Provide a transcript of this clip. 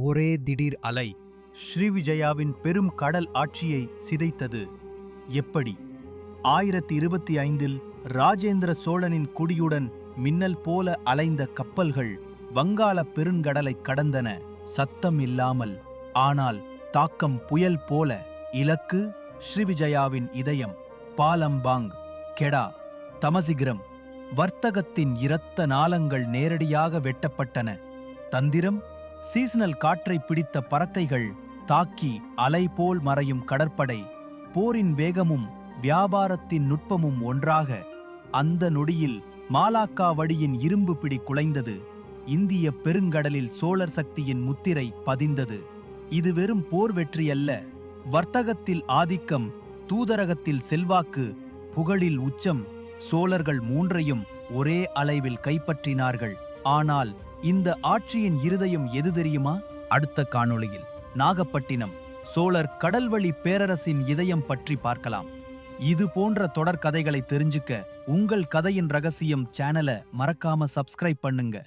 ஒரே திடீர் அலை ஸ்ரீவிஜயாவின் பெரும் கடல் ஆட்சியை சிதைத்தது. எப்படி? ஆயிரத்தி இருபத்தி ஐந்தில் ராஜேந்திர சோழனின் குடியுடன் மின்னல் போல அலைந்த கப்பல்கள் வங்காள பெருங்கடலை கடந்தன. சத்தம் இல்லாமல் ஆனால் தாக்கம் புயல் போல இலக்கு ஸ்ரீவிஜயாவின் இதயம். பாலம்பாங் கெடா தமசிகிரம் வர்த்தகத்தின் இரத்த நாளங்கள் நேரடியாக வெட்டப்பட்டன. தந்திரம் சீசனல் காற்றை பிடித்த பறக்கைகள் தாக்கி அலை போல் மறையும் கடற்படை போரின் வேகமும் வியாபாரத்தின் நுட்பமும் ஒன்றாக அந்த நொடியில் மாலாக்கா வடியின் இரும்பு பிடி குலைந்தது. இந்திய பெருங்கடலில் சோழர் சக்தியின் முத்திரை பதிந்தது. இது வெறும் போர் வெற்றி அல்ல வர்த்தகத்தில் ஆதிக்கம் தூதரகத்தில் செல்வாக்கு புகழில் உச்சம் சோழர்கள் மூன்றையும் ஒரே அலைவில் கைப்பற்றினார்கள். ஆனால் இந்த ஆட்சியின் இருதயம் எது தெரியுமா? அடுத்த காணொளியில். நாகப்பட்டினம் சோழர் கடல்வழி பேரரசின் இதயம் பற்றி பார்க்கலாம். இது போன்ற தொடர் கதைகளை தெரிஞ்சுக்க உங்கள் கதையின் ரகசியம் சேனலை மறக்காம சப்ஸ்கிரைப் பண்ணுங்க.